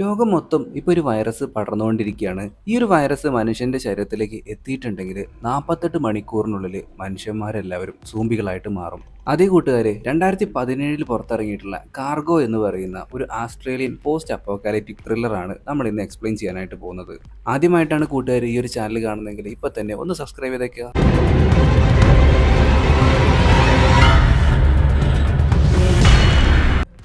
ലോകം മൊത്തം ഇപ്പോൾ ഒരു വൈറസ് പടർന്നുകൊണ്ടിരിക്കുകയാണ്. ഈ ഒരു വൈറസ് മനുഷ്യന്റെ ശരീരത്തിലേക്ക് എത്തിയിട്ടുണ്ടെങ്കിൽ നാൽപ്പത്തെട്ട് മണിക്കൂറിനുള്ളിൽ മനുഷ്യന്മാരെല്ലാവരും സൂമ്പികളായിട്ട് മാറും. അതേ കൂട്ടുകാരെ രണ്ടായിരത്തി പതിനേഴിൽ പുറത്തിറങ്ങിയിട്ടുള്ള കാർഗോ എന്ന് പറയുന്ന ഒരു ആസ്ട്രേലിയൻ പോസ്റ്റ് അപ്പോക്കാലിറ്റിക് ത്രില്ലറാണ് നമ്മൾ ഇന്ന് എക്സ്പ്ലെയിൻ ചെയ്യാനായിട്ട് പോകുന്നത്. ആദ്യമായിട്ടാണ് കൂട്ടുകാർ ഈ ഒരു ചാനൽ കാണുന്നതെങ്കിൽ ഇപ്പം തന്നെ ഒന്ന് സബ്സ്ക്രൈബ് ചെയ്തേക്കുക.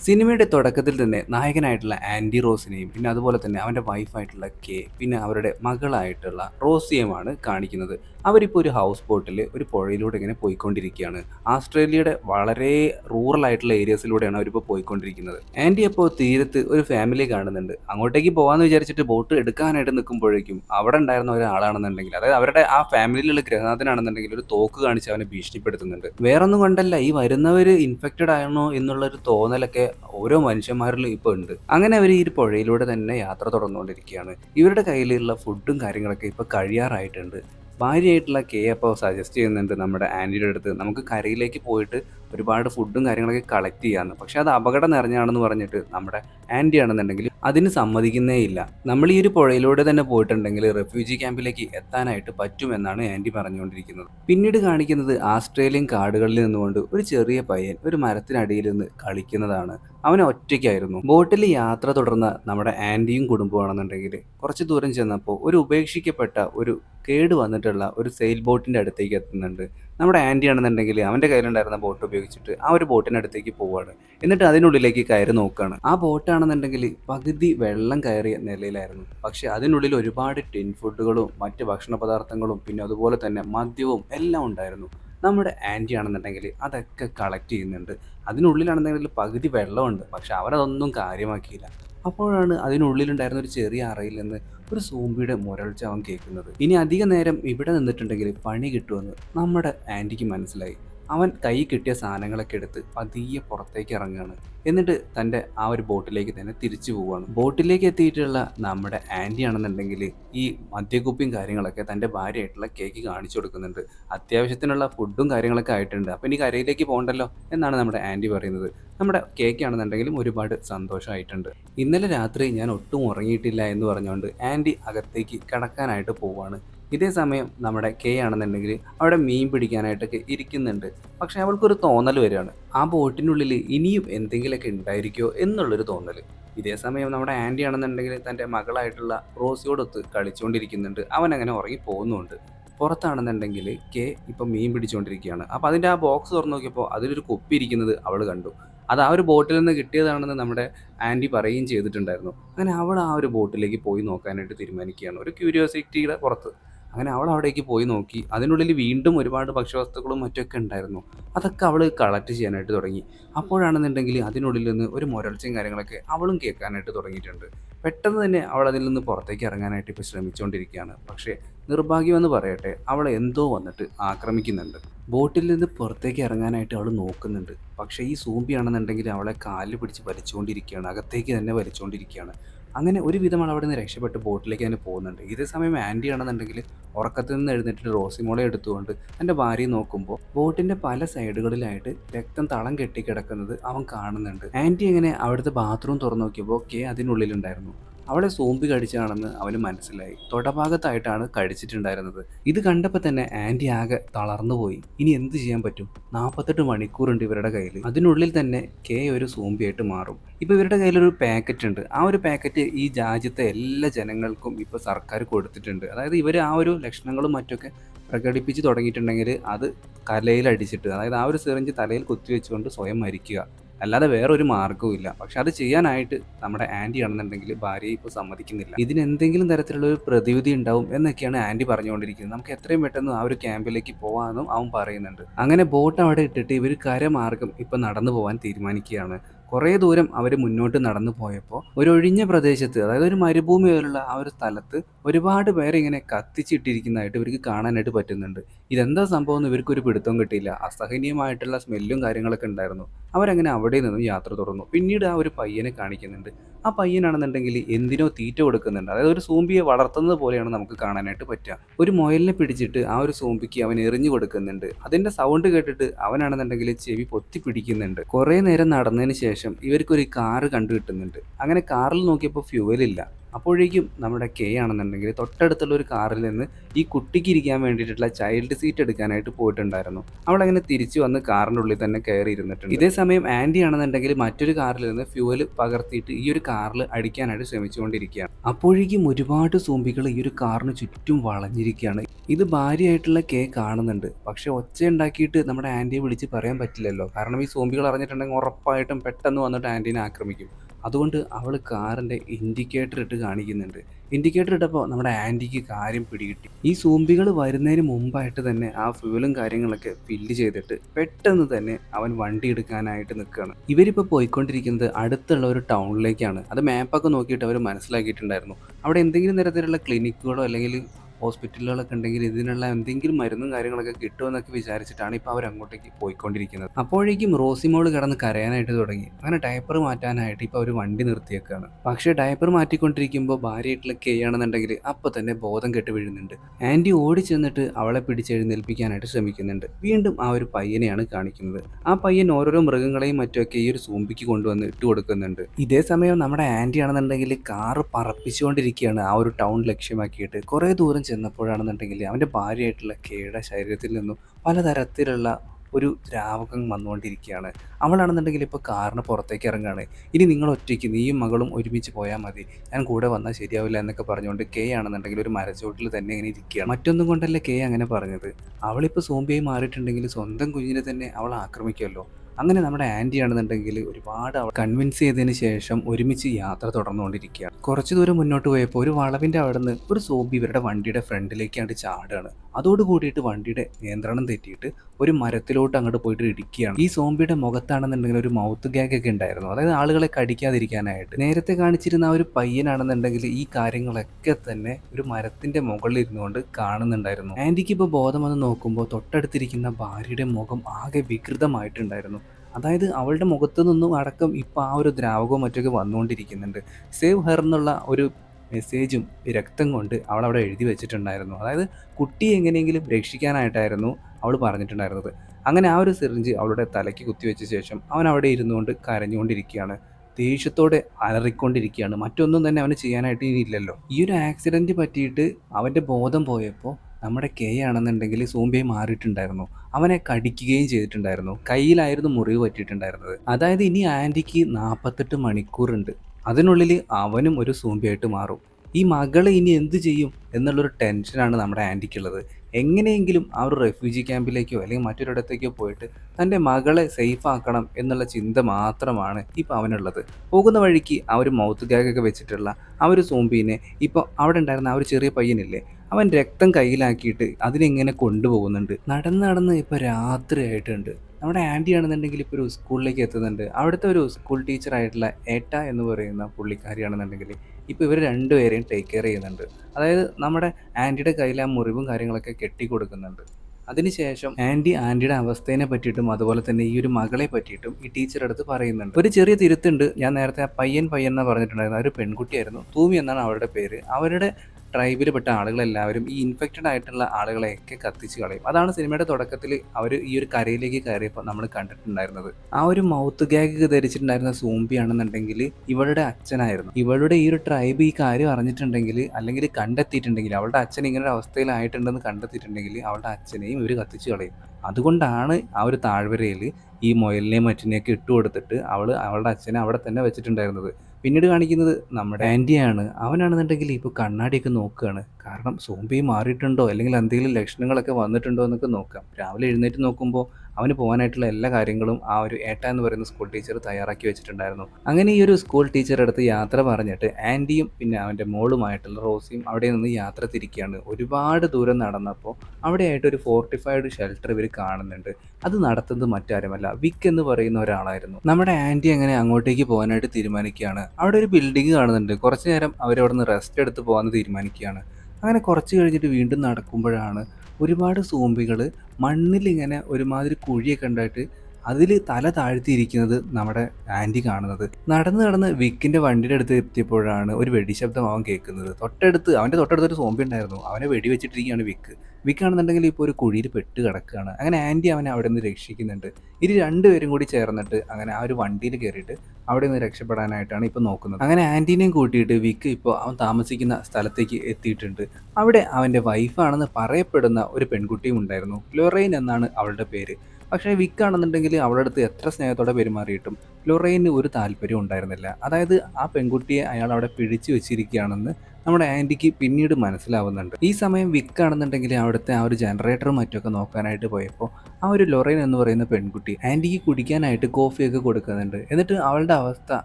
സിനിമയുടെ തുടക്കത്തിൽ തന്നെ നായകനായിട്ടുള്ള ആൻഡി റോസിനെയും പിന്നെ അതുപോലെ തന്നെ അവന്റെ വൈഫായിട്ടുള്ള കെ പിന്നെ അവരുടെ മകളായിട്ടുള്ള റോസിയുമാണ് കാണിക്കുന്നത്. അവരിപ്പോൾ ഒരു ഹൗസ് ബോട്ടിൽ ഒരു പുഴയിലൂടെ ഇങ്ങനെ പോയിക്കൊണ്ടിരിക്കുകയാണ്. ആസ്ട്രേലിയയുടെ വളരെ റൂറൽ ആയിട്ടുള്ള ഏരിയസിലൂടെയാണ് അവരിപ്പോൾ പോയിക്കൊണ്ടിരിക്കുന്നത്. ആൻഡി അപ്പോൾ തീരത്ത് ഒരു ഫാമിലി കാണുന്നുണ്ട്. അങ്ങോട്ടേക്ക് പോകാമെന്ന് വിചാരിച്ചിട്ട് ബോട്ട് എടുക്കാനായിട്ട് നിൽക്കുമ്പോഴേക്കും അവിടെ ഉണ്ടായിരുന്ന ഒരാളാണെന്നുണ്ടെങ്കിൽ അതായത് അവരുടെ ആ ഫാമിലിയിലുള്ള ഗ്രഹനാഥനാണെന്നുണ്ടെങ്കിൽ ഒരു തോക്ക് കാണിച്ച് അവനെ ഭീഷണിപ്പെടുത്തുന്നുണ്ട്. വേറൊന്നും കൊണ്ടല്ല ഈ വരുന്നവർ ഇൻഫെക്റ്റഡ് ആണോ എന്നുള്ളൊരു തോന്നലൊക്കെ ഓരോ മനുഷ്യന്മാരിലും ഇപ്പോൾ ഉണ്ട്. അങ്ങനെ അവർ ഈ പുഴയിലൂടെ തന്നെ യാത്ര തുടർന്നുകൊണ്ടിരിക്കുകയാണ്. ഇവരുടെ കയ്യിലുള്ള ഫുഡും കാര്യങ്ങളൊക്കെ ഇപ്പോൾ കഴിയാറായിട്ടുണ്ട്. ഭാര്യയായിട്ടുള്ള കെ അപ്പോൾ സജസ്റ്റ് ചെയ്യുന്നുണ്ട് നമ്മുടെ ആന്റിയുടെ അടുത്ത് നമുക്ക് കരയിലേക്ക് പോയിട്ട് ഒരുപാട് ഫുഡും കാര്യങ്ങളൊക്കെ കളക്ട് ചെയ്യാമെന്ന് പക്ഷെ അത് അപകടം നിറഞ്ഞാണെന്ന് പറഞ്ഞിട്ട് നമ്മുടെ ആന്റി ആണെന്നുണ്ടെങ്കിൽ അതിന് സമ്മതിക്കുന്നേ ഇല്ല. നമ്മൾ ഈ ഒരു പുഴയിലൂടെ തന്നെ പോയിട്ടുണ്ടെങ്കിൽ റെഫ്യൂജി ക്യാമ്പിലേക്ക് എത്താനായിട്ട് പറ്റുമെന്നാണ് ആന്റി പറഞ്ഞുകൊണ്ടിരിക്കുന്നത്. പിന്നീട് കാണിക്കുന്നത് ആസ്ട്രേലിയൻ കാടുകളിൽ നിന്നുകൊണ്ട് ഒരു ചെറിയ പയ്യൻ ഒരു മരത്തിനടിയിൽ നിന്ന് കളിക്കുന്നതാണ്. അവൻ ഒറ്റയ്ക്കായിരുന്നു. ബോട്ടിൽ യാത്ര തുടർന്ന നമ്മുടെ ആന്റിയും കുടുംബമാണെന്നുണ്ടെങ്കിൽ കുറച്ച് ദൂരം ചെന്നപ്പോൾ ഒരു ഉപേക്ഷിക്കപ്പെട്ട ഒരു കേട് വന്നിട്ടുള്ള ഒരു സെയിൽ ബോട്ടിന്റെ അടുത്തേക്ക് എത്തുന്നുണ്ട്. നമ്മുടെ ആന്റി ആണെന്നുണ്ടെങ്കിൽ അവന്റെ കയ്യിലുണ്ടായിരുന്ന ബോട്ട് ഉപയോഗിച്ചിട്ട് ആ ഒരു ബോട്ടിനടുത്തേക്ക് പോവുകയാണ് എന്നിട്ട് അതിനുള്ളിലേക്ക് കയറി നോക്കുകയാണ് ആ ബോട്ടാണെന്നുണ്ടെങ്കിൽ പകുതി വെള്ളം കയറിയ നിലയിലായിരുന്നു. പക്ഷെ അതിനുള്ളിൽ ഒരുപാട് ടിൻ ഫുഡുകളും മറ്റ് ഭക്ഷണ പദാർത്ഥങ്ങളും പിന്നെ അതുപോലെ തന്നെ മദ്യവും എല്ലാം ഉണ്ടായിരുന്നു. നമ്മുടെ ആന്റി ആണെന്നുണ്ടെങ്കിൽ അതൊക്കെ കളക്ട് ചെയ്യുന്നുണ്ട്. അതിനുള്ളിലാണെന്നുണ്ടെങ്കിൽ പകുതി വെള്ളമുണ്ട്. പക്ഷെ അവരതൊന്നും കാര്യമാക്കിയില്ല. അപ്പോഴാണ് അതിനുള്ളിലുണ്ടായിരുന്ന ഒരു ചെറിയ അറയിൽ നിന്ന് ഒരു സൂമ്പിയുടെ മുരൾച്ച അവൻ കേൾക്കുന്നത്. ഇനി അധിക നേരം ഇവിടെ നിന്നിട്ടുണ്ടെങ്കിൽ പണി കിട്ടുമെന്ന് നമ്മുടെ ആന്റിക്ക് മനസ്സിലായി. അവൻ കൈ കിട്ടിയ സാധനങ്ങളൊക്കെ എടുത്ത് പതിയെ പുറത്തേക്ക് ഇറങ്ങുകയാണ്. എന്നിട്ട് തന്റെ ആ ഒരു ബോട്ടിലേക്ക് തന്നെ തിരിച്ചു പോവുകയാണ്. ബോട്ടിലേക്ക് എത്തിയിട്ടുള്ള നമ്മുടെ ആന്റി ആണെന്നുണ്ടെങ്കിൽ ഈ മദ്യക്കുപ്പിയും കാര്യങ്ങളൊക്കെ തന്റെ ഭാര്യയായിട്ടുള്ള കേക്ക് കാണിച്ചു കൊടുക്കുന്നുണ്ട്. അത്യാവശ്യത്തിനുള്ള ഫുഡും കാര്യങ്ങളൊക്കെ ആയിട്ടുണ്ട്. അപ്പോൾ ഇനി കരയിലേക്ക് പോകണ്ടല്ലോ എന്നാണ് നമ്മുടെ ആന്റി പറയുന്നത്. നമ്മുടെ കേക്ക് ആണെന്നുണ്ടെങ്കിലും ഒരുപാട് സന്തോഷമായിട്ടുണ്ട്. ഇന്നലെ രാത്രി ഞാൻ ഒട്ടും ഉറങ്ങിയിട്ടില്ല എന്ന് പറഞ്ഞുകൊണ്ട് ആന്റി അകത്തേക്ക് കിടക്കാനായിട്ട് പോവുകയാണ്. ഇതേ സമയം നമ്മുടെ കെ ആണെന്നുണ്ടെങ്കിൽ അവിടെ മീൻ പിടിക്കാനായിട്ടൊക്കെ ഇരിക്കുന്നുണ്ട്. പക്ഷേ അവൾക്കൊരു തോന്നൽ വരികയാണ്. ആ ബോട്ടിനുള്ളിൽ ഇനിയും എന്തെങ്കിലുമൊക്കെ ഉണ്ടായിരിക്കുമോ എന്നുള്ളൊരു തോന്നൽ. ഇതേ സമയം നമ്മുടെ ആന്റി ആണെന്നുണ്ടെങ്കിൽ തന്റെ മകളായിട്ടുള്ള റോസിയോടൊത്ത് കളിച്ചുകൊണ്ടിരിക്കുന്നുണ്ട്. അവൻ അങ്ങനെ ഉറങ്ങി പോകുന്നുണ്ട്. പുറത്താണെന്നുണ്ടെങ്കിൽ കെ ഇപ്പം മീൻ പിടിച്ചുകൊണ്ടിരിക്കുകയാണ്. അപ്പോൾ അതിന്റെ ആ ബോക്സ് തുറന്നു നോക്കിയപ്പോൾ അതിലൊരു കുപ്പി ഇരിക്കുന്നത് അവൾ കണ്ടു. അത് ആ ഒരു ബോട്ടിൽ നിന്ന് കിട്ടിയതാണെന്ന് നമ്മുടെ ആന്റി പറയുകയും ചെയ്തിട്ടുണ്ടായിരുന്നു. അങ്ങനെ അവൾ ആ ഒരു ബോട്ടിലേക്ക് പോയി നോക്കാനായിട്ട് തീരുമാനിക്കുകയാണ്. ഒരു ക്യൂരിയോസിറ്റിയുടെ പുറത്ത്. അങ്ങനെ അവൾ അവിടേക്ക് പോയി നോക്കി. അതിനുള്ളിൽ വീണ്ടും ഒരുപാട് ഭക്ഷ്യവസ്തുക്കളും മറ്റൊക്കെ ഉണ്ടായിരുന്നു. അതൊക്കെ അവൾ കളക്ട് ചെയ്യാനായിട്ട് തുടങ്ങി. അപ്പോഴാണെന്നുണ്ടെങ്കിൽ അതിനുള്ളിൽ നിന്ന് ഒരു മുരൾച്ചയും കാര്യങ്ങളൊക്കെ അവളും കേൾക്കാനായിട്ട് തുടങ്ങിയിട്ടുണ്ട്. പെട്ടെന്ന് തന്നെ അവൾ അതിൽ നിന്ന് പുറത്തേക്ക് ഇറങ്ങാനായിട്ട് ഇപ്പോൾ ശ്രമിച്ചുകൊണ്ടിരിക്കുകയാണ്. പക്ഷേ നിർഭാഗ്യമെന്ന് പറയട്ടെ അവൾ എന്തോ വന്നിട്ട് ആക്രമിക്കുന്നുണ്ട്. ബോട്ടിൽ നിന്ന് പുറത്തേക്ക് ഇറങ്ങാനായിട്ട് അവൾ നോക്കുന്നുണ്ട്. പക്ഷേ ഈ സൂമ്പിയാണെന്നുണ്ടെങ്കിൽ അവളെ കാലിൽ പിടിച്ച് വലിച്ചുകൊണ്ടിരിക്കുകയാണ്. അകത്തേക്ക് തന്നെ വലിച്ചുകൊണ്ടിരിക്കുകയാണ്. അങ്ങനെ ഒരുവിധം അവിടെ നിന്ന് രക്ഷപ്പെട്ട് ബോട്ടിലേക്ക് തന്നെ പോകുന്നുണ്ട്. ഇതേ സമയം ആന്റി ആണെന്നുണ്ടെങ്കിൽ ഉറക്കത്തിൽ നിന്ന് എഴുന്നേറ്റിട്ട് റോസിമോളെ എടുത്തുകൊണ്ട് തന്റെ ഭാര്യയെ നോക്കുമ്പോൾ ബോട്ടിന്റെ പല സൈഡുകളിലായിട്ട് രക്തം തളം കെട്ടി കിടക്കുന്നത് അവൻ കാണുന്നുണ്ട്. ആന്റി എങ്ങനെ അവിടുത്തെ ബാത്റൂം തുറന്നു നോക്കിയപ്പോൾ കെ അതിനുള്ളിലുണ്ടായിരുന്നു. അവളെ സോമ്പി കടിച്ചാണെന്ന് അവന് മനസ്സിലായി. തൊടഭാഗത്തായിട്ടാണ് കടിച്ചിട്ടുണ്ടായിരുന്നത്. ഇത് കണ്ടപ്പോൾ തന്നെ ആന്റി ആകെ തളർന്നു പോയി. ഇനി എന്ത് ചെയ്യാൻ പറ്റും? നാൽപ്പത്തെട്ട് മണിക്കൂറുണ്ട് ഇവരുടെ കയ്യിൽ അതിനുള്ളിൽ തന്നെ കെ ഒരു സോമ്പിയായിട്ട് മാറും. ഇപ്പോൾ ഇവരുടെ കയ്യിലൊരു പാക്കറ്റ് ഉണ്ട്. ആ ഒരു പാക്കറ്റ് ഈ രാജ്യത്തെ എല്ലാ ജനങ്ങൾക്കും ഇപ്പോൾ സർക്കാർ കൊടുത്തിട്ടുണ്ട്. അതായത് ഇവർ ആ ഒരു ലക്ഷണങ്ങളും മറ്റൊക്കെ പ്രകടിപ്പിച്ച് തുടങ്ങിയിട്ടുണ്ടെങ്കിൽ അത് കലയിൽ അടിച്ചിട്ട് അതായത് ആ ഒരു സിറിഞ്ച് തലയിൽ കുത്തിവെച്ചുകൊണ്ട് സ്വയം മരിക്കുക. അല്ലാതെ വേറൊരു മാർഗവും ഇല്ല. പക്ഷെ അത് ചെയ്യാനായിട്ട് നമ്മുടെ ആന്റി ആണെന്നുണ്ടെങ്കിൽ ഭാര്യ ഇപ്പോൾ സമ്മതിക്കുന്നില്ല. ഇതിന് എന്തെങ്കിലും തരത്തിലുള്ള ഒരു പ്രതിവിധി ഉണ്ടാവും എന്നൊക്കെയാണ് ആന്റി പറഞ്ഞുകൊണ്ടിരിക്കുന്നത്. നമുക്ക് എത്രയും പെട്ടെന്ന് ആ ഒരു ക്യാമ്പിലേക്ക് പോകാമെന്നും അവൻ പറയുന്നുണ്ട്. അങ്ങനെ ബോട്ട് അവിടെ ഇട്ടിട്ട് ഇവർ കരമാർഗം ഇപ്പം നടന്നു പോകാൻ തീരുമാനിക്കുകയാണ്. കുറേ ദൂരം അവർ മുന്നോട്ട് നടന്നു പോയപ്പോൾ ഒരു ഒഴിഞ്ഞ പ്രദേശത്ത് അതായത് ഒരു മരുഭൂമി പോലുള്ള ആ ഒരു സ്ഥലത്ത് ഒരുപാട് പേരിങ്ങനെ കത്തിച്ചിട്ടിരിക്കുന്നതായിട്ട് ഇവർക്ക് കാണാനായിട്ട് പറ്റുന്നുണ്ട്. ഇതെന്താ സംഭവം എന്ന് ഇവർക്ക് ഒരു പിടുത്തം കിട്ടിയില്ല. അസഹനീയമായിട്ടുള്ള സ്മെല്ലും കാര്യങ്ങളൊക്കെ ഉണ്ടായിരുന്നു. അവരങ്ങനെ അവിടെ നിന്നും യാത്ര തുടർന്നു. പിന്നീട് ആ ഒരു പയ്യനെ കാണിക്കുന്നുണ്ട്. ആ പയ്യനാണെന്നുണ്ടെങ്കിൽ എന്തിനോ തീറ്റ കൊടുക്കുന്നുണ്ട്. അതായത് ഒരു സൂമ്പിയെ വളർത്തുന്നത് പോലെയാണ് നമുക്ക് കാണാനായിട്ട് പറ്റുക. ഒരു മുയലിനെ പിടിച്ചിട്ട് ആ ഒരു സൂമ്പിക്ക് അവൻ എറിഞ്ഞു കൊടുക്കുന്നുണ്ട്. അതിന്റെ സൗണ്ട് കേട്ടിട്ട് അവനാണെന്നുണ്ടെങ്കിൽ ചെവി പൊത്തി പിടിക്കുന്നുണ്ട്. കുറേ നേരം നടന്നതിന് ശേഷം ശേഷം ഇവർക്കൊരു കാറ് കണ്ടു കിട്ടുന്നുണ്ട് അങ്ങനെ കാറിൽ നോക്കിയപ്പോൾ ഫ്യൂവലില്ല അപ്പോഴേക്കും നമ്മുടെ കെ ആണെന്നുണ്ടെങ്കിൽ തൊട്ടടുത്തുള്ള ഒരു കാറിൽ നിന്ന് ഈ കുട്ടിക്ക് ഇരിക്കാൻ വേണ്ടിയിട്ടുള്ള ചൈൽഡ് സീറ്റ് എടുക്കാനായിട്ട് പോയിട്ടുണ്ടായിരുന്നു. അവളങ്ങനെ തിരിച്ചു വന്ന് കാറിന്റെ ഉള്ളിൽ തന്നെ കയറി ഇരുന്നിട്ടുണ്ട് ഇതേ സമയം ആന്റി ആണെന്നുണ്ടെങ്കിൽ മറ്റൊരു കാറിൽ നിന്ന് ഫ്യൂവൽ പകർത്തിയിട്ട് ഈ ഒരു കാറിൽ അടിക്കാനായിട്ട് ശ്രമിച്ചുകൊണ്ടിരിക്കുകയാണ്. അപ്പോഴേക്കും ഒരുപാട് സോംബികൾ ഈ ഒരു കാറിന് ചുറ്റും വളഞ്ഞിരിക്കുകയാണ്. ഇത് ഭാര്യയായിട്ടുള്ള കെ കാണുന്നുണ്ട്. പക്ഷേ ഒച്ച ഉണ്ടാക്കിയിട്ട് നമ്മുടെ ആന്റിയെ വിളിച്ച് പറയാൻ പറ്റില്ലല്ലോ. കാരണം ഈ സോംബികൾ അറിഞ്ഞിട്ടുണ്ടെങ്കിൽ ഉറപ്പായിട്ടും പെട്ടെന്ന് വന്നിട്ട് ആന്റീനെ ആക്രമിക്കും. അതുകൊണ്ട് അവൾ കാറിന്റെ ഇൻഡിക്കേറ്റർ ഇട്ട് കാണിക്കുന്നുണ്ട്. ഇൻഡിക്കേറ്റർ ഇട്ടപ്പോൾ നമ്മുടെ ആന്റിക്ക് കാര്യം പിടികിട്ടി. ഈ സൂമ്പികൾ വരുന്നതിന് മുമ്പായിട്ട് തന്നെ ആ ഫ്യൂലും കാര്യങ്ങളൊക്കെ ഫില്ല് ചെയ്തിട്ട് പെട്ടെന്ന് തന്നെ അവൻ വണ്ടി എടുക്കാനായിട്ട് നിൽക്കുകയാണ്. ഇവരിപ്പോൾ പോയിക്കൊണ്ടിരിക്കുന്നത് അടുത്തുള്ള ഒരു ടൗണിലേക്കാണ് അത് മാപ്പൊക്കെ നോക്കിയിട്ട് അവർ മനസ്സിലാക്കിയിട്ടുണ്ടായിരുന്നു. അവിടെ എന്തെങ്കിലും തരത്തിലുള്ള ക്ലിനിക്കുകളോ അല്ലെങ്കിൽ ഹോസ്പിറ്റലുകളൊക്കെ ഉണ്ടെങ്കിൽ ഇതിനുള്ള എന്തെങ്കിലും മരുന്നും കാര്യങ്ങളൊക്കെ കിട്ടുമെന്നൊക്കെ വിചാരിച്ചിട്ടാണ് ഇപ്പോൾ അവർ അങ്ങോട്ടേക്ക് പോയിക്കൊണ്ടിരിക്കുന്നത്. അപ്പോഴേക്കും റോസിമോൾ കിടന്ന് കരയാനായിട്ട് തുടങ്ങി. അങ്ങനെ ഡയപ്പർ മാറ്റാനായിട്ട് ഇപ്പോൾ അവർ വണ്ടി നിർത്തിയേക്കാണ്. പക്ഷേ ഡയപ്പർ മാറ്റിക്കൊണ്ടിരിക്കുമ്പോൾ ഭാര്യയായിട്ടുള്ള കെ ആണെന്നുണ്ടെങ്കിൽ അപ്പോൾ തന്നെ ബോധം കെട്ട് വീഴുന്നുണ്ട്. ആന്റി ഓടി ചെന്നിട്ട് അവളെ പിടിച്ചെഴുന്നേൽപ്പിക്കാനായിട്ട് ശ്രമിക്കുന്നുണ്ട്. വീണ്ടും ആ ഒരു പയ്യനെയാണ് കാണിക്കുന്നത്. ആ പയ്യൻ ഓരോരോ മൃഗങ്ങളെയും മറ്റുമൊക്കെ ഈ ഒരു സൂമ്പിക്ക് കൊണ്ടുവന്ന് ഇട്ട് കൊടുക്കുന്നുണ്ട്. ഇതേ സമയം നമ്മുടെ ആന്റി ആണെന്നുണ്ടെങ്കിൽ കാറ് പറപ്പിച്ചുകൊണ്ടിരിക്കുകയാണ് ആ ഒരു ടൗൺ ലക്ഷ്യമാക്കിയിട്ട്. കുറേ ദൂരം ചെന്നപ്പോഴാണെന്നുണ്ടെങ്കിൽ അവന്റെ ഭാര്യയായിട്ടുള്ള കെയുടെ ശരീരത്തിൽ നിന്നും പലതരത്തിലുള്ള ഒരു ദ്രാവകം വന്നുകൊണ്ടിരിക്കുകയാണ്. അവളാണെന്നുണ്ടെങ്കിൽ ഇപ്പോൾ കാറിന് പുറത്തേക്ക് ഇറങ്ങുകയാണ്. ഇനി നിങ്ങൾ ഒറ്റയ്ക്ക് നീയും മകളും ഒരുമിച്ച് പോയാൽ മതി. ഞാൻ കൂടെ വന്നാൽ ശരിയാവില്ല എന്നൊക്കെ പറഞ്ഞുകൊണ്ട് കെ ആണെന്നുണ്ടെങ്കിൽ ഒരു മരച്ചോട്ടിൽ തന്നെ ഇങ്ങനെ ഇരിക്കുകയാണ്. മറ്റൊന്നും കൊണ്ടല്ല കെ അങ്ങനെ പറഞ്ഞത്. അവളിപ്പോൾ സോംബിയായി മാറിയിട്ടുണ്ടെങ്കിൽ സ്വന്തം കുഞ്ഞിനെ തന്നെ അവൾ ആക്രമിക്കുമല്ലോ. അങ്ങനെ നമ്മുടെ ആന്റി ആണെന്നുണ്ടെങ്കിൽ ഒരുപാട് അവൾ കൺവിൻസ് ചെയ്തതിന് ശേഷം ഒരുമിച്ച് യാത്ര തുടർന്നുകൊണ്ടിരിക്കുകയാണ്. കുറച്ച് ദൂരം മുന്നോട്ട് പോയപ്പോൾ ഒരു വളവിന്റെ അവിടെ നിന്ന് ഒരു സോബി ഇവരുടെ വണ്ടിയുടെ ഫ്രണ്ടിലേക്കാണ്ട് ചാടുകയാണ്. അതോട് കൂടിയിട്ട് വണ്ടിയുടെ നിയന്ത്രണം തെറ്റിയിട്ട് ഒരു മരത്തിലോട്ട് അങ്ങോട്ട് പോയിട്ട് ഇടിക്കുകയാണ്. ഈ സോംബിയുടെ മുഖത്താണെന്നുണ്ടെങ്കിൽ ഒരു മൗത്ത് ഗ്യാഗ് ഒക്കെ ഉണ്ടായിരുന്നു. അതായത് ആളുകളെ കടിക്കാതിരിക്കാനായിട്ട്. നേരത്തെ കാണിച്ചിരുന്ന ആ ഒരു പയ്യനാണെന്നുണ്ടെങ്കിൽ ഈ കാര്യങ്ങളൊക്കെ തന്നെ ഒരു മരത്തിന്റെ മുകളിൽ ഇരുന്നുകൊണ്ട് കാണുന്നുണ്ടായിരുന്നു. ആന്റിക്ക് ഇപ്പോൾ ബോധം വന്ന് നോക്കുമ്പോൾ തൊട്ടടുത്തിരിക്കുന്ന ഭാര്യയുടെ മുഖം ആകെ വികൃതമായിട്ടുണ്ടായിരുന്നു. അതായത് അവളുടെ മുഖത്ത് നിന്നും അടക്കം ഇപ്പോൾ ആ ഒരു ദ്രാവകവും മറ്റൊക്കെ വന്നുകൊണ്ടിരിക്കുന്നുണ്ട്. സേവ് ഹെർ എന്നുള്ള ഒരു മെസ്സേജും രക്തം കൊണ്ട് അവൾ അവിടെ എഴുതി വെച്ചിട്ടുണ്ടായിരുന്നു. അതായത് കുട്ടിയെ എങ്ങനെയെങ്കിലും രക്ഷിക്കാനായിട്ടായിരുന്നു അവൾ പറഞ്ഞിട്ടുണ്ടായിരുന്നത്. അങ്ങനെ ആ ഒരു സിറിഞ്ച് അവളുടെ തലയ്ക്ക് കുത്തിവെച്ച ശേഷം അവൻ അവിടെ ഇരുന്നുകൊണ്ട് കരഞ്ഞുകൊണ്ടിരിക്കുകയാണ്. ദേഷ്യത്തോടെ അലറിക്കൊണ്ടിരിക്കുകയാണ്. മറ്റൊന്നും തന്നെ അവന് ചെയ്യാനായിട്ട് ഇനി ഇല്ലല്ലോ ഈ ഒരു ആക്സിഡന്റ് പറ്റിയിട്ട് അവന്റെ ബോധം പോയപ്പോൾ നമ്മുടെ കെ ആണെന്നുണ്ടെങ്കിൽ സോംബിയായി മാറിയിട്ടുണ്ടായിരുന്നു. അവനെ കടിക്കുകയും ചെയ്തിട്ടുണ്ടായിരുന്നു. കയ്യിലായിരുന്നു മുറിവ് പറ്റിയിട്ടുണ്ടായിരുന്നത്. അതായത് ഇനി ആന്റിക്ക് നാൽപ്പത്തെട്ട് മണിക്കൂറുണ്ട്. അതിനുള്ളിൽ അവനും ഒരു സോംബിയായിട്ട് മാറും. ഈ മകൾ ഇനി എന്ത് ചെയ്യും? എന്നുള്ളൊരു ടെൻഷനാണ് നമ്മുടെ ആന്റിക്കുള്ളത് എങ്ങനെയെങ്കിലും ആ ഒരു റെഫ്യൂജി ക്യാമ്പിലേക്കോ അല്ലെങ്കിൽ മറ്റൊരിടത്തേക്കോ പോയിട്ട് തന്റെ മകളെ സേഫ് ആക്കണം എന്നുള്ള ചിന്ത മാത്രമാണ് ഇപ്പോൾ അവനുള്ളത്. പോകുന്ന വഴിക്ക് ആ ഒരു മൗത്ത് ഗ്യാഗൊക്കെ വെച്ചിട്ടുള്ള ആ ഒരു സോംബീനെ ഇപ്പോൾ അവിടെ ഉണ്ടായിരുന്ന ആ ഒരു ചെറിയ പയ്യനില്ലേ അവൻ രക്തം കയ്യിലാക്കിയിട്ട് അതിനെങ്ങനെ കൊണ്ടുപോകുന്നുണ്ട്. നടന്ന് നടന്ന് ഇപ്പോൾ രാത്രിയായിട്ടുണ്ട് നമ്മുടെ ആന്റി ആണെന്നുണ്ടെങ്കിൽ ഇപ്പോൾ ഒരു സ്കൂളിലേക്ക് എത്തുന്നുണ്ട്. അവിടുത്തെ ഒരു സ്കൂൾ ടീച്ചറായിട്ടുള്ള ഏട്ട എന്ന് പറയുന്ന പുള്ളിക്കാരിയാണെന്നുണ്ടെങ്കിൽ ഇപ്പോൾ ഇവർ രണ്ടുപേരെയും ടേക്ക് കെയർ ചെയ്യുന്നുണ്ട്. അതായത് നമ്മുടെ ആന്റിയുടെ കയ്യിൽ ആ മുറിവും കാര്യങ്ങളൊക്കെ കെട്ടി കൊടുക്കുന്നുണ്ട് അതിനുശേഷം ആന്റി ആന്റിയുടെ അവസ്ഥയെ പറ്റിയിട്ടും അതുപോലെ തന്നെ ഈ ഒരു മകളെ പറ്റിയിട്ടും ഈ ടീച്ചർ അടുത്ത് പറയുന്നുണ്ട്. ഒരു ചെറിയ തിരുത്തുണ്ട്. ഞാൻ നേരത്തെ ആ പയ്യൻ പയ്യൻ എന്ന് പറഞ്ഞിട്ടുണ്ടായിരുന്നു. ഒരു പെൺകുട്ടിയായിരുന്നു. തൂമി എന്നാണ് അവരുടെ പേര്. അവരുടെ ട്രൈബിൽപ്പെട്ട ആളുകളെല്ലാവരും ഈ ഇൻഫെക്റ്റഡ് ആയിട്ടുള്ള ആളുകളെയൊക്കെ കത്തിച്ച് കളയും. അതാണ് സിനിമയുടെ തുടക്കത്തിൽ അവർ ഈ ഒരു കരയിലേക്ക് കയറിയപ്പോൾ നമ്മൾ കണ്ടിട്ടുണ്ടായിരുന്നത്. ആ ഒരു മൗത്ത് ഗ്യാഗ് ധരിച്ചിട്ടുണ്ടായിരുന്ന സൂമ്പിയാണെന്നുണ്ടെങ്കിൽ ഇവളുടെ അച്ഛനായിരുന്നു. ഇവളുടെ ഈ ഒരു ട്രൈബ് ഈ കാര്യം അറിഞ്ഞിട്ടുണ്ടെങ്കിൽ അല്ലെങ്കിൽ കണ്ടെത്തിയിട്ടുണ്ടെങ്കിൽ അവളുടെ അച്ഛൻ ഇങ്ങനെ ഒരു അവസ്ഥയിലായിട്ടുണ്ടെന്ന് കണ്ടെത്തിയിട്ടുണ്ടെങ്കിൽ അവളുടെ അച്ഛനെയും ഇവർ കത്തിച്ച് കളയും. അതുകൊണ്ടാണ് ആ ഒരു താഴ്വരയിൽ ഈ മുയലിനെയും മറ്റിനെയൊക്കെ ഇട്ട് കൊടുത്തിട്ട് അവൾ അവളുടെ അച്ഛനെ അവിടെ തന്നെ വെച്ചിട്ടുണ്ടായിരുന്നത്. പിന്നീട് കാണിക്കുന്നത് നമ്മുടെ ആന്റിയാണ് അവനാണെന്നുണ്ടെങ്കിൽ ഇപ്പോൾ കണ്ണാടിയൊക്കെ നോക്കുകയാണ്. കാരണം സോംബി മാറിയിട്ടുണ്ടോ? അല്ലെങ്കിൽ എന്തെങ്കിലും ലക്ഷണങ്ങളൊക്കെ വന്നിട്ടുണ്ടോ എന്നൊക്കെ നോക്കാം. രാവിലെ എഴുന്നേറ്റ് നോക്കുമ്പോൾ അവന് പോകാനായിട്ടുള്ള എല്ലാ കാര്യങ്ങളും ആ ഒരു ഏട്ട എന്ന് പറയുന്ന സ്കൂൾ ടീച്ചർ തയ്യാറാക്കി വെച്ചിട്ടുണ്ടായിരുന്നു. അങ്ങനെ ഈ ഒരു സ്കൂൾ ടീച്ചറുടെ അടുത്ത് യാത്ര പറഞ്ഞിട്ട് ആന്റിയും പിന്നെ അവന്റെ മോളുമായിട്ടുള്ള റോസിയും അവിടെ നിന്ന് യാത്ര തിരിക്കുകയാണ്. ഒരുപാട് ദൂരം നടന്നപ്പോൾ അവിടെയായിട്ട് ഒരു ഫോർട്ടിഫൈഡ് ഷെൽട്ടർ ഇവർ കാണുന്നുണ്ട്. അത് നടത്തുന്നത് മറ്റാരുമല്ല വിക്ക് എന്ന് പറയുന്ന ഒരാളായിരുന്നു. നമ്മുടെ ആന്റി അങ്ങനെ അങ്ങോട്ടേക്ക് പോകാനായിട്ട് തീരുമാനിക്കുകയാണ്. അവിടെ ഒരു ബിൽഡിംഗ് കാണുന്നുണ്ട്. കുറച്ച് നേരം അവരവിടെ നിന്ന് റെസ്റ്റ് എടുത്ത് പോകാമെന്ന് തീരുമാനിക്കുകയാണ്. അങ്ങനെ കുറച്ച് കഴിഞ്ഞിട്ട് വീണ്ടും നടക്കുമ്പോഴാണ് ഒരുപാട് സോംബികൾ മണ്ണിലിങ്ങനെ ഒരുമാതിരി കുഴിയൊക്കെ ഉണ്ടായിട്ട് അതിൽ തല താഴ്ത്തിയിരിക്കുന്നത് നമ്മുടെ ആന്റി കാണുന്നത്. നടന്ന് നടന്ന് വിക്കിന്റെ വണ്ടിയുടെ അടുത്ത് എത്തിയപ്പോഴാണ് ഒരു വെടിശബ്ദം അവൻ കേൾക്കുന്നത്. തൊട്ടടുത്ത് അവന്റെ തൊട്ടടുത്ത് ഒരു സോംബി ഉണ്ടായിരുന്നു. അവനെ വെടിവെച്ചിട്ടിരിക്കുകയാണ് വിക്ക്. വിക്കാണെന്നുണ്ടെങ്കിൽ ഇപ്പോൾ ഒരു കുഴിയിൽ പെട്ട് കിടക്കുകയാണ്. അങ്ങനെ ആന്റി അവനെ അവിടെ നിന്ന് രക്ഷിക്കുന്നുണ്ട്. ഇനി രണ്ടുപേരും കൂടി ചേർന്നിട്ട് അങ്ങനെ ആ ഒരു വണ്ടിയിൽ കയറിയിട്ട് അവിടെ നിന്ന് രക്ഷപ്പെടാനായിട്ടാണ് ഇപ്പോൾ നോക്കുന്നത്. അങ്ങനെ ആന്റീനെയും കൂട്ടിയിട്ട് വിക്ക് ഇപ്പോൾ അവൻ താമസിക്കുന്ന സ്ഥലത്തേക്ക് എത്തിയിട്ടുണ്ട്. അവിടെ അവന്റെ വൈഫാണെന്ന് പറയപ്പെടുന്ന ഒരു പെൺകുട്ടിയും ഉണ്ടായിരുന്നു. ലൊറൈൻ എന്നാണ് അവളുടെ പേര്. പക്ഷേ വിക്കാണെന്നുണ്ടെങ്കിൽ അവളുടെ അടുത്ത് എത്ര സ്നേഹത്തോടെ പെരുമാറിയിട്ടും ലൊറൈന് ഒരു താല്പര്യം ഉണ്ടായിരുന്നില്ല. അതായത് ആ പെൺകുട്ടിയെ അയാൾ അവിടെ പിടിച്ചു വെച്ചിരിക്കുകയാണെന്ന് നമ്മുടെ ആന്റിക്ക് പിന്നീട് മനസ്സിലാവുന്നുണ്ട്. ഈ സമയം വിക്കാണെന്നുണ്ടെങ്കിൽ അവിടുത്തെ ആ ഒരു ജനറേറ്ററും മറ്റൊക്കെ നോക്കാനായിട്ട് പോയപ്പോൾ ആ ഒരു ലൊറൈൻ എന്ന് പറയുന്ന പെൺകുട്ടി ആന്റിക്ക് കുടിക്കാനായിട്ട് കോഫിയൊക്കെ കൊടുക്കുന്നുണ്ട്. എന്നിട്ട് അവളുടെ അവസ്ഥ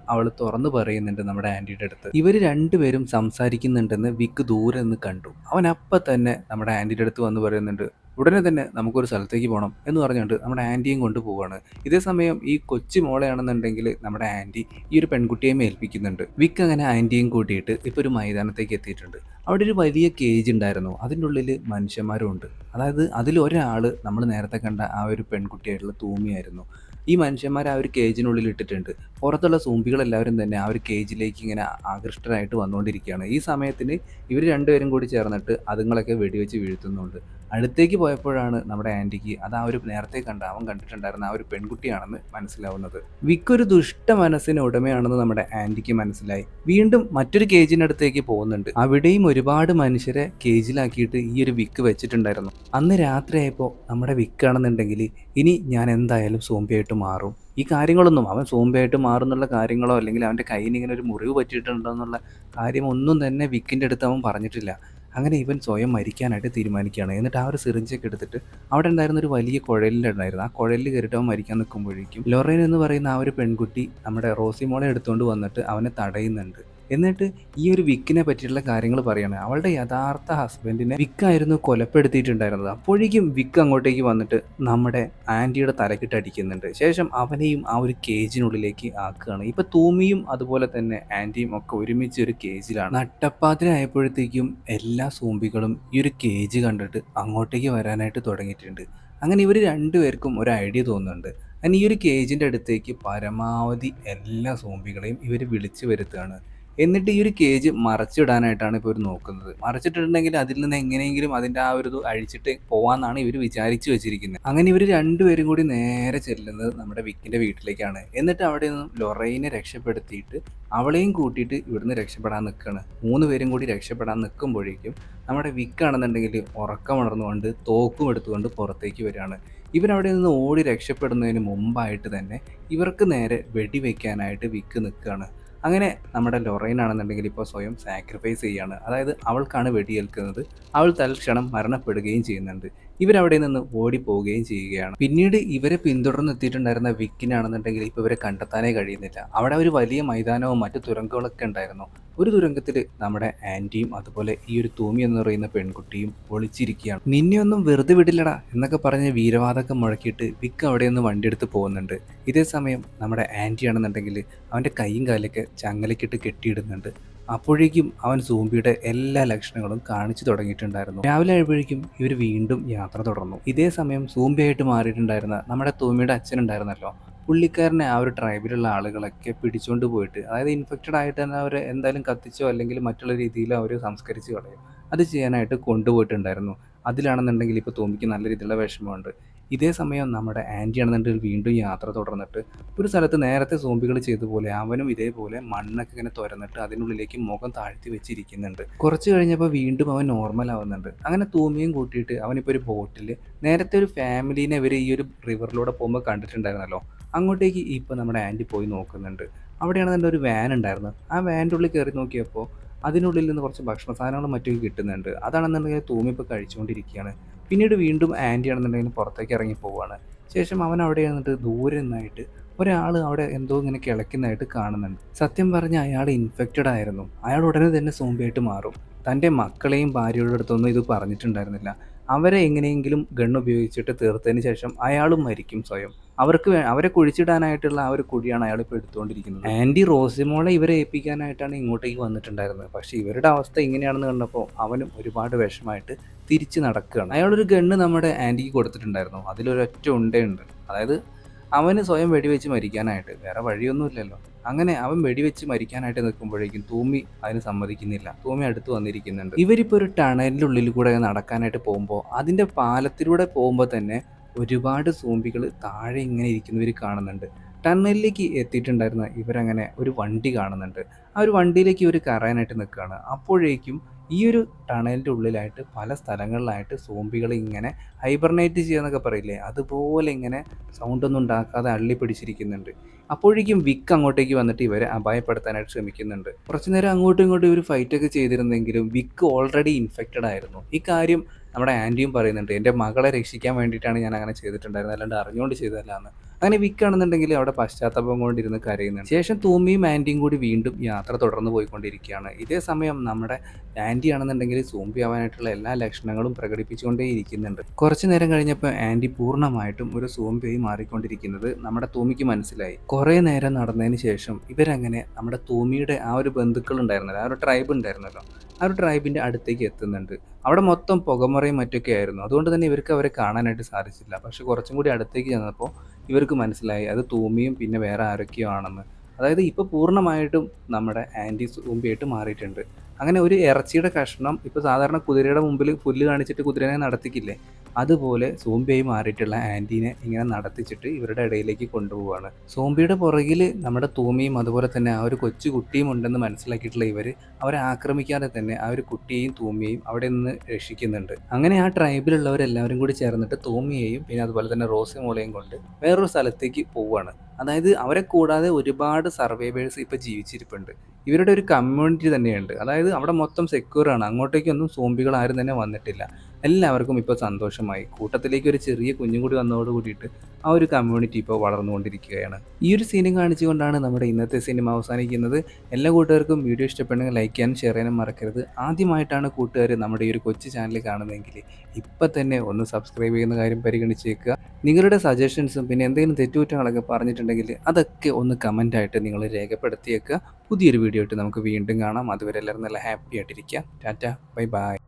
അവൾ തുറന്നു പറയുന്നുണ്ട് നമ്മുടെ ആന്റിയുടെ അടുത്ത്. ഇവർ രണ്ടുപേരും സംസാരിക്കുന്നുണ്ടെന്ന് വിക്ക് ദൂരെ നിന്ന് കണ്ടു. അവൻ അപ്പം തന്നെ നമ്മുടെ ആന്റിയുടെ അടുത്ത് വന്ന് പറയുന്നുണ്ട് ഉടനെ തന്നെ നമുക്കൊരു സ്ഥലത്തേക്ക് പോകണം എന്ന് പറഞ്ഞുകൊണ്ട് നമ്മുടെ ആന്റിയും കൊണ്ട് പോവുകയാണ് ഇതേ സമയം ഈ കൊച്ചു മോളെയാണെന്നുണ്ടെങ്കിൽ നമ്മുടെ ആന്റി ഈ ഒരു പെൺകുട്ടിയെയും ഏൽപ്പിക്കുന്നുണ്ട്. വിക്ക് അങ്ങനെ ആന്റിയും കൂട്ടിയിട്ട് ഇപ്പോൾ ഒരു മൈതാനത്തേക്ക് എത്തിയിട്ടുണ്ട്. അവിടെ ഒരു വലിയ കേജ് ഉണ്ടായിരുന്നു. അതിന്റെ ഉള്ളിൽ മനുഷ്യന്മാരും ഉണ്ട് അതായത് അതിൽ ഒരാൾ നമ്മൾ നേരത്തെ കണ്ട ആ ഒരു പെൺകുട്ടിയായിട്ടുള്ള തൂമിയായിരുന്നു. ഈ മനുഷ്യന്മാർ ആ ഒരു കേജിനുള്ളിൽ ഇട്ടിട്ടുണ്ട്. പുറത്തുള്ള സൂമ്പികളെല്ലാവരും തന്നെ ആ ഒരു കേജിലേക്ക് ഇങ്ങനെ ആകൃഷ്ടരായിട്ട് വന്നുകൊണ്ടിരിക്കുകയാണ്. ഈ സമയത്തിന് ഇവർ രണ്ടുപേരും കൂടി ചേർന്നിട്ട് അതുങ്ങളൊക്കെ വെടിവെച്ച് വീഴ്ത്തുന്നുണ്ട്. അടുത്തേക്ക് പോയപ്പോഴാണ് നമ്മുടെ ആന്റിക്ക് അത് ആ ഒരു നേരത്തെ കണ്ട അവൻ കണ്ടിട്ടുണ്ടായിരുന്ന ആ ഒരു പെൺകുട്ടിയാണെന്ന് മനസ്സിലാവുന്നത്. വിക്ക് ഒരു ദുഷ്ട മനസ്സിന് ഉടമയാണെന്ന് നമ്മുടെ ആന്റിക്ക് മനസ്സിലായി. വീണ്ടും മറ്റൊരു കേജിനടുത്തേക്ക് പോകുന്നുണ്ട്. അവിടെയും ഒരുപാട് മനുഷ്യരെ കേജിലാക്കിയിട്ട് ഈ ഒരു വിക്ക് വെച്ചിട്ടുണ്ടായിരുന്നു. അന്ന് രാത്രിയായപ്പോൾ നമ്മുടെ വിക്കാണെന്നുണ്ടെങ്കിൽ ഇനി ഞാൻ എന്തായാലും സോംബിയായിട്ട് മാറും. ഈ കാര്യങ്ങളൊന്നും അവൻ സോംബിയായിട്ട് മാറുന്നുള്ള കാര്യങ്ങളോ അല്ലെങ്കിൽ അവന്റെ കയ്യിൽ ഇങ്ങനെ ഒരു മുറിവ് പറ്റിയിട്ടുണ്ടോ എന്നുള്ള കാര്യമൊന്നും തന്നെ വിക്കിന്റെ അടുത്ത് അവൻ പറഞ്ഞിട്ടില്ല. അങ്ങനെ ഇവൻ സ്വയം മരിക്കാനായിട്ട് തീരുമാനിക്കുകയാണ്. എന്നിട്ട് ആ ഒരു സിറിഞ്ചൊക്കെ എടുത്തിട്ട് അവിടെ ഉണ്ടായിരുന്ന ഒരു വലിയ കുഴലിലുണ്ടായിരുന്നു ആ കുഴലിൽ കയറിയിട്ട് അവൻ മരിക്കാൻ നിൽക്കുമ്പോഴേക്കും ലൊറൈൻ എന്ന് പറയുന്ന ആ ഒരു പെൺകുട്ടി നമ്മുടെ റോസിമോളെ എടുത്തുകൊണ്ട് വന്നിട്ട് അവനെ തടയുന്നുണ്ട്. എന്നിട്ട് ഈ ഒരു വിക്കിനെ പറ്റിയിട്ടുള്ള കാര്യങ്ങൾ പറയാണ്. അവളുടെ യഥാർത്ഥ ഹസ്ബൻഡിനെ വിക്കായിരുന്നു കൊലപ്പെടുത്തിയിട്ടുണ്ടായിരുന്നത്. അപ്പോഴേക്കും വിക്ക് അങ്ങോട്ടേക്ക് വന്നിട്ട് നമ്മുടെ ആന്റിയുടെ തലക്കിട്ട് അടിക്കുന്നുണ്ട്. ശേഷം അവനെയും ആ ഒരു കേജിനുള്ളിലേക്ക് ആക്കുകയാണ്. ഇപ്പം തൂമിയും അതുപോലെ തന്നെ ആന്റിയും ഒക്കെ ഒരുമിച്ച് ഒരു കേജിലാണ് നട്ടപ്പാതിരായപ്പോഴത്തേക്കും എല്ലാ സൂമ്പികളും ഈ ഒരു കേജ് കണ്ടിട്ട് അങ്ങോട്ടേക്ക് വരാനായിട്ട് തുടങ്ങിയിട്ടുണ്ട്. അങ്ങനെ ഇവർ രണ്ടുപേർക്കും ഒരു ഐഡിയ തോന്നുന്നുണ്ട്. അങ്ങനെ ഈ ഒരു കേജിന്റെ അടുത്തേക്ക് പരമാവധി എല്ലാ സോംബികളെയും ഇവർ വിളിച്ചു വരുത്തുകയാണ്. എന്നിട്ട് ഈ ഒരു കേജ് മറച്ചിടാനായിട്ടാണ് ഇപ്പോൾ ഇവർ നോക്കുന്നത്. മറച്ചിട്ടുണ്ടെങ്കിൽ അതിൽ നിന്ന് എങ്ങനെയെങ്കിലും അതിന്റെ ആ ഒരു ഇത് അഴിച്ചിട്ട് പോവാന്നാണ് ഇവർ വിചാരിച്ചു വെച്ചിരിക്കുന്നത്. അങ്ങനെ ഇവർ രണ്ടുപേരും കൂടി നേരെ ചെല്ലുന്നത് നമ്മുടെ വിക്കിന്റെ വീട്ടിലേക്കാണ്. എന്നിട്ട് അവിടെ നിന്നും ലൊറൈനെ രക്ഷപ്പെടുത്തിയിട്ട് അവളെയും കൂട്ടിയിട്ട് ഇവിടുന്ന് രക്ഷപ്പെടാൻ നിൽക്കുകയാണ് മൂന്ന് പേരും കൂടി രക്ഷപ്പെടാൻ നിൽക്കുമ്പോഴേക്കും നമ്മുടെ വിക്കാണെന്നുണ്ടെങ്കിൽ ഉറക്കമുണർന്നുകൊണ്ട് തോക്കും എടുത്തുകൊണ്ട് പുറത്തേക്ക് വരികയാണ്. ഇവരവിടെ നിന്ന് ഓടി രക്ഷപ്പെടുന്നതിന് മുമ്പായിട്ട് തന്നെ ഇവർക്ക് നേരെ വെടിവെക്കാനായിട്ട് വിക്ക് നിൽക്കുകയാണ് അങ്ങനെ നമ്മുടെ ലൊറൈൻ ആണെന്നുണ്ടെങ്കിൽ ഇപ്പോൾ സ്വയം സാക്രിഫൈസ് ചെയ്യുകയാണ് അതായത് അവൾക്കാണ് വെടിയേൽക്കുന്നത്. അവൾ തൽക്ഷണം മരണപ്പെടുകയും ചെയ്യുന്നുണ്ട്. ഇവരവിടെ നിന്ന് ഓടിപ്പോവുകയും ചെയ്യുകയാണ്. പിന്നീട് ഇവരെ പിന്തുടർന്ന് പിന്തുടർന്നെത്തിയിട്ടുണ്ടായിരുന്ന വിക്കിനാണെന്നുണ്ടെങ്കിൽ ഇപ്പോൾ ഇവരെ കണ്ടെത്താനേ കഴിയുന്നില്ല. അവിടെ ഒരു വലിയ മൈതാനവും മറ്റു തുരങ്കങ്ങളൊക്കെ ഉണ്ടായിരുന്നു. ഒരു തുരങ്കത്തിൽ നമ്മുടെ ആന്റിയും അതുപോലെ ഈ ഒരു തൂമി എന്ന് പറയുന്ന പെൺകുട്ടിയും ഒളിച്ചിരിക്കുകയാണ്. നിന്നെ ഒന്നും വെറുതെ വിടില്ലടാ എന്നൊക്കെ പറഞ്ഞ് വീരവാദമൊക്കെ മുഴക്കിയിട്ട് വിക്ക് അവിടെ നിന്ന് വണ്ടിയെടുത്ത് പോകുന്നുണ്ട്. ഇതേ സമയം നമ്മുടെ ആന്റി ആണെന്നുണ്ടെങ്കിൽ അവന്റെ കൈയും കാലൊക്കെ ചങ്ങലക്കിട്ട് കെട്ടിയിടുന്നുണ്ട്. അപ്പോഴേക്കും അവൻ സൂംബിയുടെ എല്ലാ ലക്ഷണങ്ങളും കാണിച്ചു തുടങ്ങിയിട്ടുണ്ടായിരുന്നു. രാവിലെ ആയപ്പോഴേക്കും ഇവർ വീണ്ടും യാത്ര തുടർന്നു. ഇതേ സമയം സൂംബിയായിട്ട് മാറിയിട്ടുണ്ടായിരുന്ന നമ്മുടെ തൂമിയുടെ അച്ഛൻ ഉണ്ടായിരുന്നല്ലോ പുള്ളിക്കാരനെ ആ ഒരു ട്രൈബിലുള്ള ആളുകളൊക്കെ പിടിച്ചുകൊണ്ട് പോയിട്ട് അതായത് ഇൻഫെക്റ്റഡ് ആയിട്ട് തന്നെ അവർ എന്തായാലും കത്തിച്ചോ അല്ലെങ്കിൽ മറ്റുള്ള രീതിയിലോ അവർ സംസ്കരിച്ച് കളയും. അത് ചെയ്യാനായിട്ട് കൊണ്ടുപോയിട്ടുണ്ടായിരുന്നു. അതിലാണെന്നുണ്ടെങ്കിൽ ഇപ്പോൾ തൂമിക്ക് നല്ല രീതിയിലുള്ള വിഷമമുണ്ട്. ഇതേ സമയം നമ്മുടെ ആന്റി ആണെന്നുണ്ടെങ്കിൽ വീണ്ടും യാത്ര തുടർന്നിട്ട് ഒരു സ്ഥലത്ത് നേരത്തെ സോംബികൾ ചെയ്ത പോലെ അവനും ഇതേപോലെ മണ്ണൊക്കെ ഇങ്ങനെ തുരന്നിട്ട് അതിനുള്ളിലേക്ക് മുഖം താഴ്ത്തി വെച്ചിരിക്കുന്നുണ്ട്. കുറച്ച് കഴിഞ്ഞപ്പോൾ വീണ്ടും അവൻ നോർമൽ ആവുന്നുണ്ട്. അങ്ങനെ തൂമിയും കൂട്ടിയിട്ട് അവനിപ്പോൾ ഒരു ബോട്ടിൽ നേരത്തെ ഒരു ഫാമിലീനെ ഇവർ ഈ ഒരു റിവറിലൂടെ പോകുമ്പോൾ കണ്ടിട്ടുണ്ടായിരുന്നല്ലോ. അങ്ങോട്ടേക്ക് ഇപ്പോൾ നമ്മുടെ ആന്റി പോയി നോക്കുന്നുണ്ട്. അവിടെയാണെന്നുണ്ടെങ്കിൽ ഒരു വാൻ ഉണ്ടായിരുന്നത്. ആ വാന്റെ ഉള്ളിൽ കയറി നോക്കിയപ്പോൾ അതിനുള്ളിൽ നിന്ന് കുറച്ച് ഭക്ഷണ സാധനങ്ങളും മറ്റും കിട്ടുന്നുണ്ട്. അതാണെന്നുണ്ടെങ്കിൽ തൂമി ഇപ്പോൾ കഴിച്ചുകൊണ്ടിരിക്കുകയാണ്. പിന്നീട് വീണ്ടും ആന്റി ആണെന്നുണ്ടെങ്കിൽ പുറത്തേക്ക് ഇറങ്ങി പോവുകയാണ് ശേഷം അവൻ അവിടെ നിന്നിട്ട് ദൂരെ നിന്നായിട്ട് ഒരാൾ അവിടെ എന്തോ ഇങ്ങനെ കിളയ്ക്കുന്നതായിട്ട് കാണുന്നുണ്ട്. സത്യം പറഞ്ഞ അയാൾ ഇൻഫെക്റ്റഡ് ആയിരുന്നു. അയാൾ ഉടനെ തന്നെ സോംബിയായിട്ട് മാറും. തന്റെ മക്കളെയും ഭാര്യയുടെ അടുത്തൊന്നും ഇത് പറഞ്ഞിട്ടുണ്ടായിരുന്നില്ല. അവരെ എങ്ങനെയെങ്കിലും ഗണ്ണ് ഉപയോഗിച്ചിട്ട് തീർത്തതിന് ശേഷം അയാളും മരിക്കും സ്വയം. അവർക്ക് അവരെ കുഴിച്ചിടാനായിട്ടുള്ള ആ ഒരു കുഴിയാണ് അയാൾ ഇപ്പോൾ എടുത്തുകൊണ്ടിരിക്കുന്നത്. ആന്റി റോസിമോളെ ഇവരെ ഏൽപ്പിക്കാനായിട്ടാണ് ഇങ്ങോട്ടേക്ക് വന്നിട്ടുണ്ടായിരുന്നത്. പക്ഷേ ഇവരുടെ അവസ്ഥ ഇങ്ങനെയാണെന്ന് കണ്ടപ്പോൾ അവനും ഒരുപാട് വിഷമമായിട്ട് തിരിച്ച് നടക്കുകയാണ്. അയാളൊരു ഗണ്ണ് നമ്മുടെ ആന്റിക്ക് കൊടുത്തിട്ടുണ്ടായിരുന്നു. അതിലൊരൊറ്റ ഉണ്ടയുണ്ട്. അതായത് അവന് സ്വയം വെടിവെച്ച് മരിക്കാനായിട്ട് വേറെ വഴിയൊന്നുമില്ലല്ലോ. അങ്ങനെ അവൻ വെടിവെച്ച് മരിക്കാനായിട്ട് നിൽക്കുമ്പോഴേക്കും തൂമി അതിന് സമ്മതിക്കുന്നില്ല. തൂമി അടുത്ത് വന്നിരിക്കുന്നുണ്ട്. ഇവരിപ്പോൾ ഒരു ടണലിന്റെ ഉള്ളിൽ കൂടെ നടക്കാനായിട്ട് പോകുമ്പോൾ അതിന്റെ പാലത്തിലൂടെ പോകുമ്പോൾ തന്നെ ഒരുപാട് സൂമ്പികൾ താഴെ ഇങ്ങനെ ഇരിക്കുന്നവർ കാണുന്നുണ്ട്. ടണലിലേക്ക് എത്തിയിട്ടുണ്ടായിരുന്ന ഇവരങ്ങനെ ഒരു വണ്ടി കാണുന്നുണ്ട്. ആ ഒരു വണ്ടിയിലേക്ക് ഇവർ കയറാനായിട്ട് നിൽക്കുകയാണ്. അപ്പോഴേക്കും ഈ ഒരു ടണലിന്റെ ഉള്ളിലായിട്ട് പല സ്ഥലങ്ങളിലായിട്ട് സോംബികൾ ഇങ്ങനെ ഹൈബർനേറ്റ് ചെയ്യുന്നൊക്കെ പറയില്ലേ അതുപോലെ ഇങ്ങനെ സൗണ്ടൊന്നും ഉണ്ടാക്കാതെ അള്ളി പിടിച്ചിരിക്കുന്നുണ്ട് അപ്പോഴേക്കും വിക്ക് അങ്ങോട്ടേക്ക് വന്നിട്ട് ഇവരെ അപായപ്പെടുത്താനായിട്ട് ശ്രമിക്കുന്നുണ്ട്. കുറച്ചു നേരം അങ്ങോട്ടും ഇങ്ങോട്ടും ഇവർ ഫൈറ്റൊക്കെ ചെയ്തിരുന്നെങ്കിലും വിക്ക് ഓൾറെഡി ഇൻഫെക്റ്റഡ് ആയിരുന്നു. ഈ കാര്യം നമ്മുടെ ആന്റിയും പറയുന്നുണ്ട് എന്റെ മകളെ രക്ഷിക്കാൻ വേണ്ടിയിട്ടാണ് ഞാൻ അങ്ങനെ ചെയ്തിട്ടുണ്ടായിരുന്നത്. അല്ലാണ്ട് അറിഞ്ഞുകൊണ്ട് ചെയ്തതല്ല എന്ന് അങ്ങനെ വിൽക്കുകയാണെന്നുണ്ടെങ്കിൽ അവിടെ പശ്ചാത്തലം കൊണ്ടിരുന്ന് കരയുന്നുണ്ട്. ശേഷം തൂമിയും ആന്റിയും കൂടി വീണ്ടും യാത്ര തുടർന്ന് പോയിക്കൊണ്ടിരിക്കുകയാണ്. ഇതേ സമയം നമ്മുടെ ആന്റി ആണെന്നുണ്ടെങ്കിൽ സൂമ്പി ആവാനായിട്ടുള്ള എല്ലാ ലക്ഷണങ്ങളും പ്രകടിപ്പിച്ചുകൊണ്ടേ ഇരിക്കുന്നുണ്ട്. കുറച്ചു നേരം കഴിഞ്ഞപ്പോൾ ആന്റി പൂർണമായിട്ടും ഒരു സൂമ്പിയായി മാറിക്കൊണ്ടിരിക്കുന്നത് നമ്മുടെ തൂമിക്ക് മനസ്സിലായി. കുറേ നേരം നടന്നതിന് ശേഷം ഇവരങ്ങനെ നമ്മുടെ തൂമിയുടെ ആ ഒരു ബന്ധുക്കൾ ഉണ്ടായിരുന്നല്ലോ ആ ഒരു ട്രൈബ് ഉണ്ടായിരുന്നല്ലോ ആ ഒരു ട്രൈബിന്റെ അടുത്തേക്ക് എത്തുന്നുണ്ട്. അവിടെ മൊത്തം പുകമുറയും മറ്റൊക്കെ ആയിരുന്നു. അതുകൊണ്ട് തന്നെ ഇവർക്ക് അവരെ കാണാനായിട്ട് സാധിച്ചില്ല. പക്ഷെ കുറച്ചും കൂടി അടുത്തേക്ക് ചെന്നപ്പോൾ ഇവർക്ക് മനസ്സിലായി അത് തൂമിയും പിന്നെ വേറെ ആരൊക്കെയോ ആണെന്ന് അതായത് ഇപ്പോൾ പൂർണമായിട്ടും നമ്മുടെ ആന്റി തൂമ്പിയായിട്ട് മാറിയിട്ടുണ്ട്. അങ്ങനെ ഒരു ഇറച്ചിയുടെ കഷ്ണം ഇപ്പോൾ സാധാരണ കുതിരയുടെ മുമ്പിൽ പുല്ല് കാണിച്ചിട്ട് കുതിരനെ നടത്തിക്കില്ലേ? അതുപോലെ സോംബിയായി മാറിയിട്ടുള്ള ആന്റീനെ ഇങ്ങനെ നടത്തിച്ചിട്ട് ഇവരുടെ ഇടയിലേക്ക് കൊണ്ടുപോവാണ്. സോംബിയുടെ പുറകിൽ നമ്മുടെ തൂമിയും അതുപോലെ തന്നെ ആ ഒരു കൊച്ചു കുട്ടിയും ഉണ്ടെന്ന് മനസ്സിലാക്കിയിട്ടുള്ള ഇവർ അവരെ ആക്രമിക്കാതെ തന്നെ ആ ഒരു കുട്ടിയെയും തൂമിയെയും അവിടെ നിന്ന് രക്ഷിക്കുന്നുണ്ട്. അങ്ങനെ ആ ട്രൈബിലുള്ളവരെല്ലാവരും കൂടി ചേർന്നിട്ട് തൂമിയെയും പിന്നെ അതുപോലെ തന്നെ റോസി മോളെയും കൊണ്ട് വേറൊരു സ്ഥലത്തേക്ക് പോവുകയാണ് അതായത് അവരെ കൂടാതെ ഒരുപാട് സർവൈവേഴ്സ് ഇപ്പോൾ ജീവിച്ചിരിപ്പുണ്ട്. ഇവരുടെ ഒരു കമ്മ്യൂണിറ്റി തന്നെയുണ്ട്. അതായത് അവിടെ മൊത്തം സെക്യൂർ ആണ്. അങ്ങോട്ടേക്കൊന്നും സോംബികൾ ആരും തന്നെ വന്നിട്ടില്ല. എല്ലാവർക്കും ഇപ്പോൾ സന്തോഷമായി. കൂട്ടത്തിലേക്ക് ഒരു ചെറിയ കുഞ്ഞും കൂടി വന്നതോട് കൂടിയിട്ട് ആ ഒരു കമ്മ്യൂണിറ്റി ഇപ്പോൾ വളർന്നുകൊണ്ടിരിക്കുകയാണ്. ഈ ഒരു സീനും കാണിച്ചുകൊണ്ടാണ് നമ്മുടെ ഇന്നത്തെ സിനിമ അവസാനിക്കുന്നത്. എല്ലാ കൂട്ടുകാർക്കും വീഡിയോ ഇഷ്ടപ്പെടുന്നെങ്കിൽ ലൈക്ക് ചെയ്യാനും ഷെയർ ചെയ്യാനും മറക്കരുത്. ആദ്യമായിട്ടാണ് കൂട്ടുകാർ നമ്മുടെ ഈ ഒരു കൊച്ചു ചാനൽ കാണുന്നതെങ്കിൽ ഇപ്പം തന്നെ ഒന്ന് സബ്സ്ക്രൈബ് ചെയ്യുന്ന കാര്യം പരിഗണിച്ചേക്കുക നിങ്ങളുടെ സജഷൻസും പിന്നെ എന്തെങ്കിലും തെറ്റുകുറ്റങ്ങളൊക്കെ പറഞ്ഞിട്ടുണ്ടെങ്കിൽ അതൊക്കെ ഒന്ന് കമന്റായിട്ട് നിങ്ങൾ രേഖപ്പെടുത്തിയേക്കുക. പുതിയൊരു വീഡിയോ ആയിട്ട് നമുക്ക് വീണ്ടും കാണാം. അതുവരെ എല്ലാവരും നല്ല ഹാപ്പി ആയിട്ടിരിക്കുക. Tata bye bye.